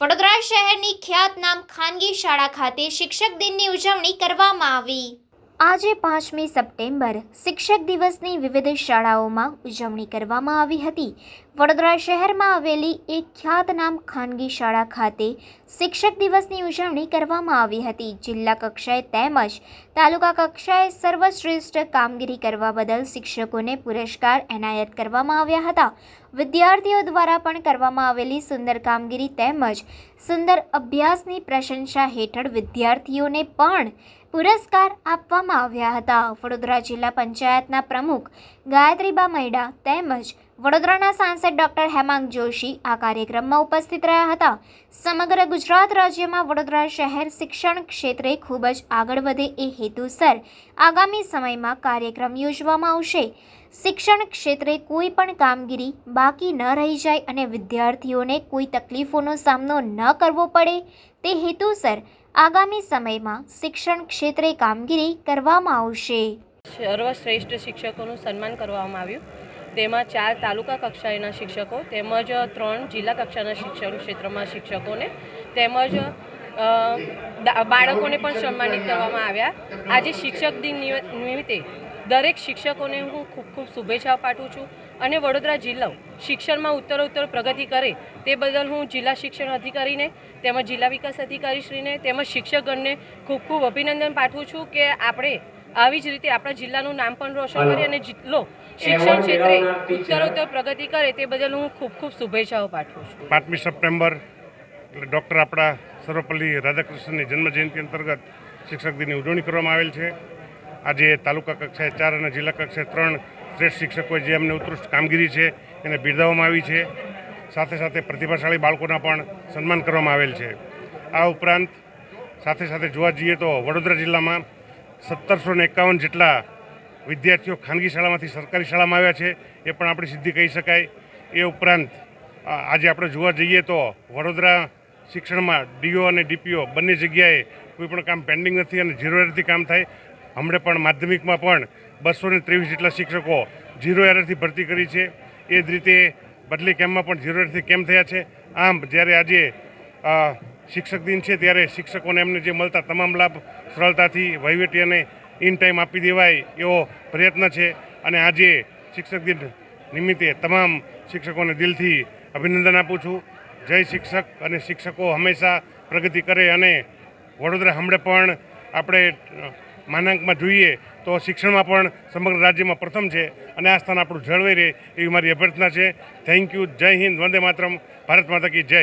વડોદરા શહેરની ખ્યાતનામ ખાનગી શાળા ખાતે શિક્ષક દિનની ઉજવણી કરવામાં આવી. આજે પાંચમી સપ્ટેમ્બર શિક્ષક દિવસની વિવિધ શાળાઓમાં ઉજવણી કરવામાં આવી હતી. વડોદરા શહેરમાં આવેલી એક ખ્યાતનામ ખાનગી શાળા ખાતે શિક્ષક દિવસની ઉજવણી કરવામાં આવી હતી. જિલ્લા કક્ષાએ તેમજ તાલુકા કક્ષાએ સર્વશ્રેષ્ઠ કામગીરી કરવા બદલ શિક્ષકોને પુરસ્કાર એનાયત કરવામાં આવ્યા હતા. વિદ્યાર્થીઓ દ્વારા પણ કરવામાં આવેલી સુંદર કામગીરી તેમજ સુંદર અભ્યાસની પ્રશંસા હેઠળ વિદ્યાર્થીઓને પણ પુરસ્કાર આપવામાં આવ્યા હતા. વડોદરા જિલ્લા પંચાયતના પ્રમુખ ગાયત્રીબા મૈડા તેમજ વડોદરાના સાંસદ ડોક્ટર હેમાંગ જોશી આ કાર્યક્રમમાં ઉપસ્થિત રહ્યા હતા. સમગ્ર ગુજરાત રાજ્યમાં વડોદરા શહેર શિક્ષણ ક્ષેત્રે ખૂબ જ આગળ વધે એ હેતુસર આગામી સમયમાં કાર્યક્રમ યોજવામાં આવશે. શિક્ષણ ક્ષેત્રે કોઈ પણ કામગીરી બાકી ન રહી જાય અને વિદ્યાર્થીઓને કોઈ તકલીફોનો સામનો ન કરવો પડે તે હેતુસર આગામી સમયમાં શિક્ષણ ક્ષેત્રે કામગીરી કરવામાં આવશે. સર્વશ્રેષ્ઠ શિક્ષકોનું સન્માન કરવામાં આવ્યું. તેમાં ચાર તાલુકા કક્ષાએના શિક્ષકો, તેમજ ત્રણ જિલ્લા કક્ષાના શિક્ષણ ક્ષેત્રમાં શિક્ષકોને, તેમજ બાળકોને પણ સન્માનિત કરવામાં આવ્યા. આજે શિક્ષક દિન નિમિત્તે દરેક શિક્ષકોને હું ખૂબ ખૂબ શુભેચ્છાઓ પાઠવું છું અને વડોદરા જિલ્લો શિક્ષણમાં ઉત્તરોત્તર પ્રગતિ કરે તે બદલ હું જિલ્લા શિક્ષણ અધિકારીને, તેમજ જિલ્લા વિકાસ અધિકારીશ્રીને, તેમજ શિક્ષકગણને ખૂબ ખૂબ અભિનંદન પાઠવું છું કે આપણે આવી જ રીતે આપણા જિલ્લાનું નામ પણ રોશન કરે અને જિલ્લો શિક્ષણ ક્ષેત્રે ઉત્તરોત્તર પ્રગતિ કરે તે બદલ હું ખૂબ ખૂબ શુભેચ્છાઓ પાઠવું છું. પાંચમી સપ્ટેમ્બર એટલે ડૉક્ટર આપણા સર્વપલ્લી રાધાકૃષ્ણની જન્મજયંતિ અંતર્ગત શિક્ષક દિનની ઉજવણી કરવામાં આવેલ છે. આજે તાલુકા કક્ષાએ ચાર અને જિલ્લા કક્ષાએ ત્રણ શ્રેષ્ઠ શિક્ષકોએ જે અમને ઉત્કૃષ્ટ કામગીરી છે એને બિરદાવવામાં આવી છે. સાથે સાથે પ્રતિભાશાળી બાળકોના પણ સન્માન કરવામાં આવેલ છે. આ ઉપરાંત સાથે સાથે જોવા જઈએ તો વડોદરા જિલ્લામાં સત્તરસો ને એકાવન જેટલા વિદ્યાર્થીઓ ખાનગી શાળામાંથી સરકારી શાળામાં આવ્યા છે, એ પણ આપણી સિદ્ધિ કહી શકાય. એ ઉપરાંત આજે આપણે જોવા જઈએ તો વડોદરા શિક્ષણમાં ડીઓ અને ડીપીઓ બંને જગ્યાએ કોઈ પણ કામ પેન્ડિંગ નથી અને ઝીરો એરથી કામ થાય. હમણે પણ માધ્યમિકમાં પણ બસો ને ત્રેવીસ જેટલા શિક્ષકો ઝીરો એરથી ભરતી કરી છે. એ જ રીતે બદલી કેમ્પમાં પણ ઝીરો એરથી કેમ્પ થયા છે? આમ, જ્યારે આજે શિક્ષક દિન છે ત્યારે શિક્ષકોને એમને જે મળતા તમામ લાભ સરળતાથી વહીવટી અને ઇન ટાઈમ આપી દેવાય એવો પ્રયત્ન છે. અને આજે શિક્ષક દિન નિમિત્તે તમામ શિક્ષકોને દિલથી અભિનંદન આપું છું. જય શિક્ષક અને શિક્ષકો હંમેશા પ્રગતિ કરે અને વડોદરા હમણે પણ આપણે માનાંકમાં જોઈએ તો શિક્ષણમાં પણ સમગ્ર રાજ્યમાં પ્રથમ છે અને આ સ્થાન આપણું જળવાઈ રહે એવી મારી અભ્યર્થના છે. થેન્ક યુ જય હિન્દ. વંદે માતરમ. ભારત માતા કી જય.